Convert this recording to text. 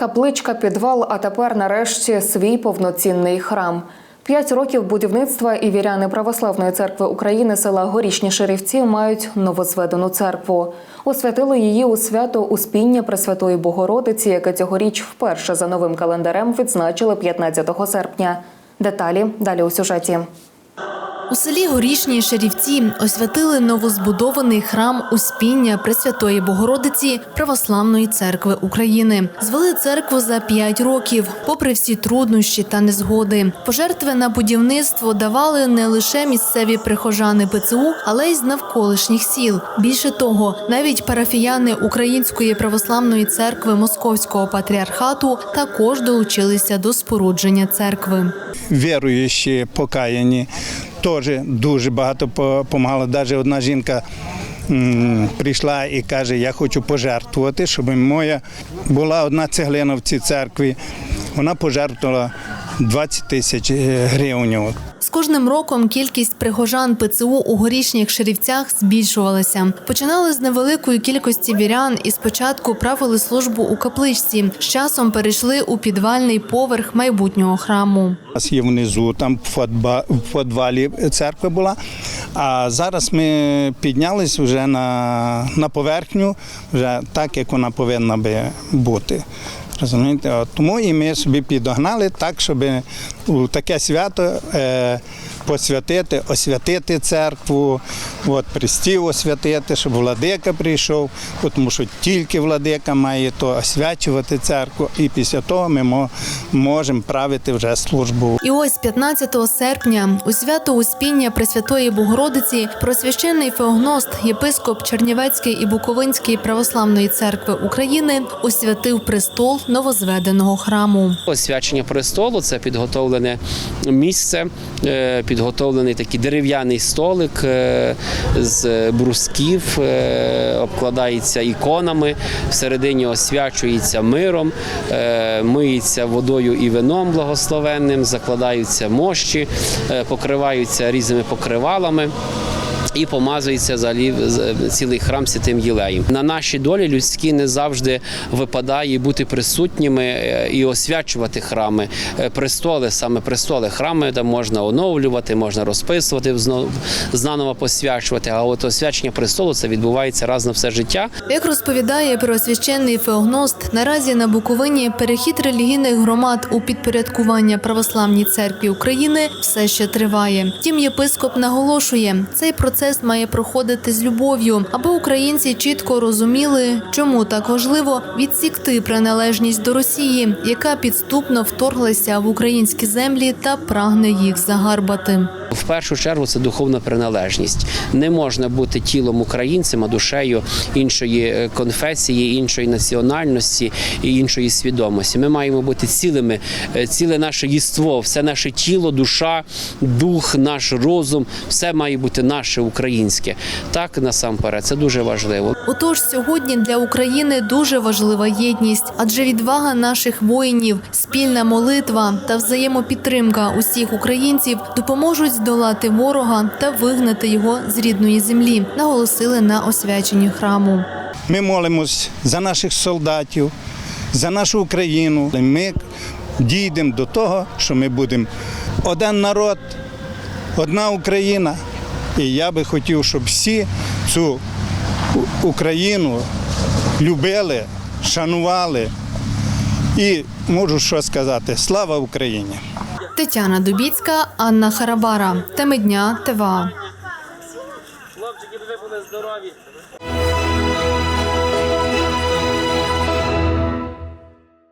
Капличка, підвал, а тепер нарешті свій повноцінний храм. П'ять років будівництва і віряни Православної церкви України села Горішні Шерівці мають новозведену церкву. Освятили її у свято Успіння Пресвятої Богородиці, яке цьогоріч вперше за новим календарем відзначили 15 серпня. Деталі далі у сюжеті. У селі Горішні Шерівці освятили новозбудований храм Успіння Пресвятої Богородиці Православної церкви України. Звели церкву за п'ять років, попри всі труднощі та незгоди. Пожертви на будівництво давали не лише місцеві прихожани ПЦУ, але й з навколишніх сіл. Більше того, навіть парафіяни Української православної церкви Московського патріархату також долучилися до спорудження церкви. віруючі, покаяні, теж дуже багато допомагало, Навіть одна жінка прийшла і каже, я хочу пожертвувати, щоб моя була одна цеглина в цій церкві. Вона пожертвувала 20 тисяч е, гривень. З кожним роком кількість прихожан ПЦУ у горішніх шерівцях збільшувалася. Починали з невеликої кількості вірян і спочатку правили службу у капличці. З часом перейшли у підвальний поверх майбутнього храму. У є внизу, там в подвалі церква була. А зараз ми піднялись вже на, на поверхню, вже так, як вона повинна би бути. Розумієте? Тому і ми собі підогнали так, щоб у таке свято е, посвятити, освятити церкву, от, пристів освятити, щоб владика прийшов, тому що тільки владика має то освячувати церкву, і після того ми можемо правити вже службу І ось 15 серпня у свято Успіння Пресвятої Богородиці просвященний феогност, єпископ Чернівецької і Буковинської православної церкви України освятив престол новозведеного храму. Освячення престолу це підготовлене місце, е, підготовлений такий дерев'яний столик е, з брусків, е, обкладається іконами, всередині освячується миром, е, миється водою і вином благословенним, закладаються мощі, покриваються різними покривалами. І помазується взагалі цілий храм святим Єлеєм. На наші долі людські не завжди випадає бути присутніми е, і освячувати храми, Е, престоли, саме престоли, храми, де можна оновлювати, можна розписувати, знаново посвячувати. А от освячення престолу це відбувається раз на все життя. Як розповідає переосвященний феогност, наразі на Буковині перехід релігійних громад у підпорядкування православній церкві України все ще триває. Втім, єпископ наголошує, цей процес має проходити з любов'ю, аби українці чітко розуміли, чому так важливо відсікти приналежність до Росії, яка підступно вторглася в українські землі та прагне їх загарбати. В першу чергу це духовна приналежність. Не можна бути тілом українцем, а душею іншої е, конфесії, іншої національності і іншої свідомості. Ми маємо бути цілими, е, ціле наше єство, все наше тіло, душа, дух, наш розум, все має бути наше українське. Так насамперед, це дуже важливо. Отож, сьогодні для України дуже важлива єдність, адже відвага наших воїнів, спільна молитва та взаємопідтримка усіх українців допоможуть здолати ворога та вигнати його з рідної землі, наголосили на освяченні храму. Ми молимось за наших солдатів, за нашу Україну. Ми дійдемо до того, що ми будемо один народ, одна Україна. І я би хотів, щоб всі цю Україну любили, шанували. І можу що сказати: слава Україні! Тетяна Дубіцька, Анна Харабара. Теми дня ТВА. Хлопчики, ви були здорові.